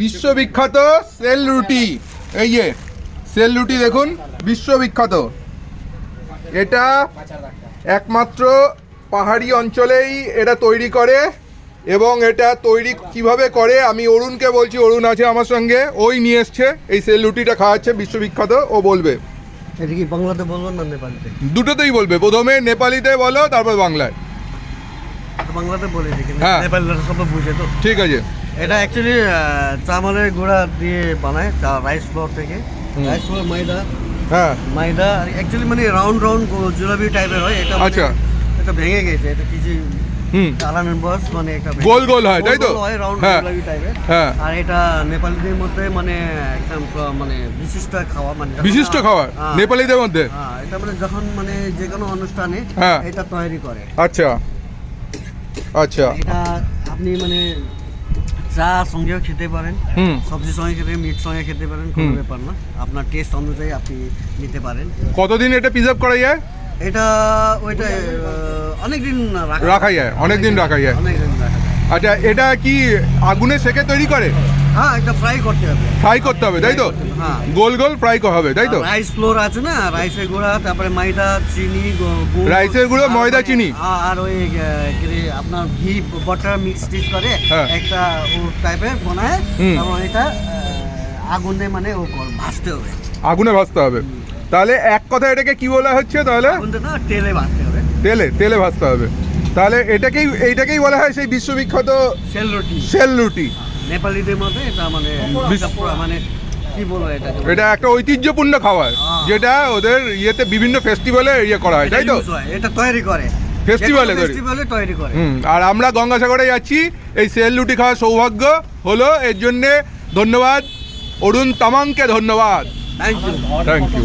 বিশ্ববিখ্যাত সেল রুটি। এই যে সেল রুটি দেখুন বিশ্ববিখ্যাত। এটা একমাত্র পাহাড়ি অঞ্চলেই এটা তৈরি করে এবং এটা তৈরি কীভাবে করে আমি অরুণকে বলছি অরুণ আছে আমার সঙ্গে ওই নিয়ে এসছে এই সেল রুটিটা খাওয়াচ্ছে বিশ্ববিখ্যাত ও বলবে। এটা কি বাংলাতে বলব না নেপালিতে? দুটোতেই বলবে প্রথমে নেপালিতে বলো তারপর বাংলায়। বাংলাতে বলে হ্যাঁ। নেপালিরা সব বুঝে তো ঠিক আছে এটা অ্যাকচুয়ালি চামালের গুঁড়া দিয়ে বানায় রাইস ফ্লোর থেকে হুম। রাইস ফ্লোর ময়দা হ্যাঁ ময়দা অ্যাকচুয়ালি মানে রাউন্ড রাউন্ড জিলাপি টাইপের হয় এটা মানে- আচ্ছা। এটা ভেঙে গেছে এটা কিছু হুম আলামের বস মানে একটা ভেঙে- গোল গোল হয়, তাই তো? গোল গোল হয় রাউন্ড হ্যাঁ। টাইপের হ্যাঁ আর এটা নেপালিদের মধ্যে মানে একদম মানে বিশিষ্ট খাওয়া মানে যখন- বিশিষ্ট খাবার হ্যাঁ। নেপালিদের মধ্যে হ্যাঁ এটা মানে যখন মানে যে কোনো অনুষ্ঠানে হ্যাঁ। এটা তৈরি করে আচ্ছা আচ্ছা। এটা আপনি মানে চা সঙ্গেও খেতে পারেন। সবজির সঙ্গে খেতে মিট সঙ্গে খেতে পারেন কোনো ব্যাপার না। আপনার টেস্ট অনুযায়ী আপনি নিতে পারেন। কতদিন এটা প্রিজার্ভ করা যায়? এটা ওইটা অনেকদিন রাখা যায়, অনেকদিন রাখা যায়। অনেক রাখা যায়। আচ্ছা এটা কি আগুনে সেকে তৈরি করে? হ্যাঁ এটা ফ্রাই করতে হবে। ফ্রাই করতে হবে তাই তো? হ্যাঁ। গোল গোল ফ্রাই হবে তাই তো? রাইস ফ্লোর আছে না রাইসের গুঁড়া তারপরে ময়দা চিনি রাইসের গুঁড়ো, ময়দা, চিনি। আর ওই আপনার ঘি বাটার মিক্স টিক্স করে হ্যাঁ। একটা ও টাইপের বানায়। এবং এটা আগুনে মানে ও ভাজতে হবে। আগুনে ভাজতে হবে। তাহলে এক কথা এটাকে কি বলা হচ্ছে তাহলে? না তেলে ভাজতে হবে। তেলে তেলে ভাজতে হবে। তাহলে এটাকেই এইটাকেই বলা হয় সেই বিশ্ববিখ্যাত সেল রুটি। সেল রুটি। নেপালিদের মধ্যে এটা মানে মানে কি বলব এটা এটা একটা ঐতিহ্যপূর্ণ খাবার। যেটা ওদের ইয়েতে বিভিন্ন ফেস্টিভ্যালে ইয়ে করা হয় তাই তো? এটা তৈরি করে। Festival ফেস্টিভ্যালে তৈরি। করে। আর আমরা গঙ্গাসাগরে যাচ্ছি এই সেল রুটি খাওয়ার সৌভাগ্য হলো এর জন্যে ধন্যবাদ। অরুণ তামাংকে ধন্যবাদ। Thank you thank you